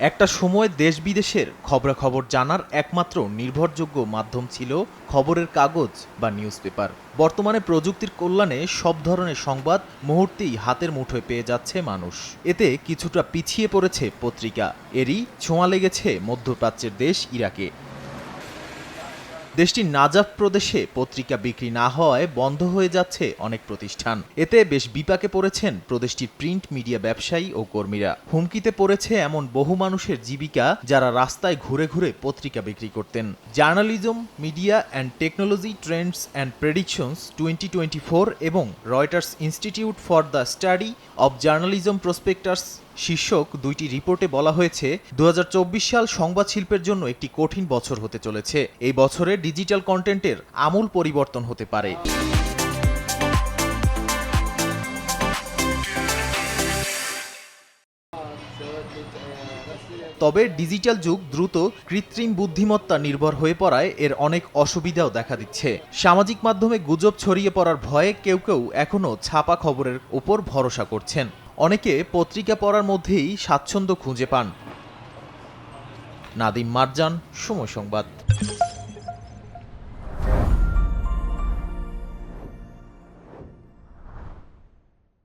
একটা সময় দেশ বিদেশের খবরাখবর জানার একমাত্র নির্ভরযোগ্য মাধ্যম ছিল খবরের কাগজ বা নিউজ পেপার বর্তমানে প্রযুক্তির কল্যাণে সব ধরনের সংবাদ মুহূর্তেই হাতের মুঠোয় পেয়ে যাচ্ছে মানুষ। এতে কিছুটা পিছিয়ে পড়েছে পত্রিকা। এরই ছোঁয়া লেগেছে মধ্যপ্রাচ্যের দেশ ইরাকে। দেশটির নাজাফ প্রদেশে পত্রিকা বিক্রি না হওয়ায় বন্ধ হয়ে যাচ্ছে অনেক প্রতিষ্ঠান। এতে বেশ বিপাকে পড়েছেন প্রদেশটির প্রিন্ট মিডিয়া ব্যবসায়ী ও কর্মীরা। হুমকিতে পড়েছে এমন বহু মানুষের জীবিকা যারা রাস্তায় ঘুরে ঘুরে পত্রিকা বিক্রি করতেন। Journalism, media and technology trends and predictions twenty twenty four এবং Reuters institute for the study of journalism prospectors শীর্ষক দুইটি রিপোর্টে বলা হয়েছে দু হাজার চব্বিশ সাল সংবাদ শিল্পের জন্য একটি কঠিন বছর হতে চলেছে। এই বছরে ডিজিটাল কন্টেন্টের আমূল পরিবর্তন হতে পারে। তবে ডিজিটাল যুগ দ্রুত কৃত্রিম বুদ্ধিমত্তা নির্ভর হয়ে পড়ায় এর অনেক অসুবিধাও দেখা দিচ্ছে। সামাজিক মাধ্যমে গুজব ছড়িয়ে পড়ার ভয়ে কেউ কেউ এখনও ছাপা খবরের উপর ভরসা করছেন। অনেকে পত্রিকা পড়ার মধ্যেই স্বাচ্ছন্দ্য খুঁজে পান। নাদিম মারজান সময় সংবাদ।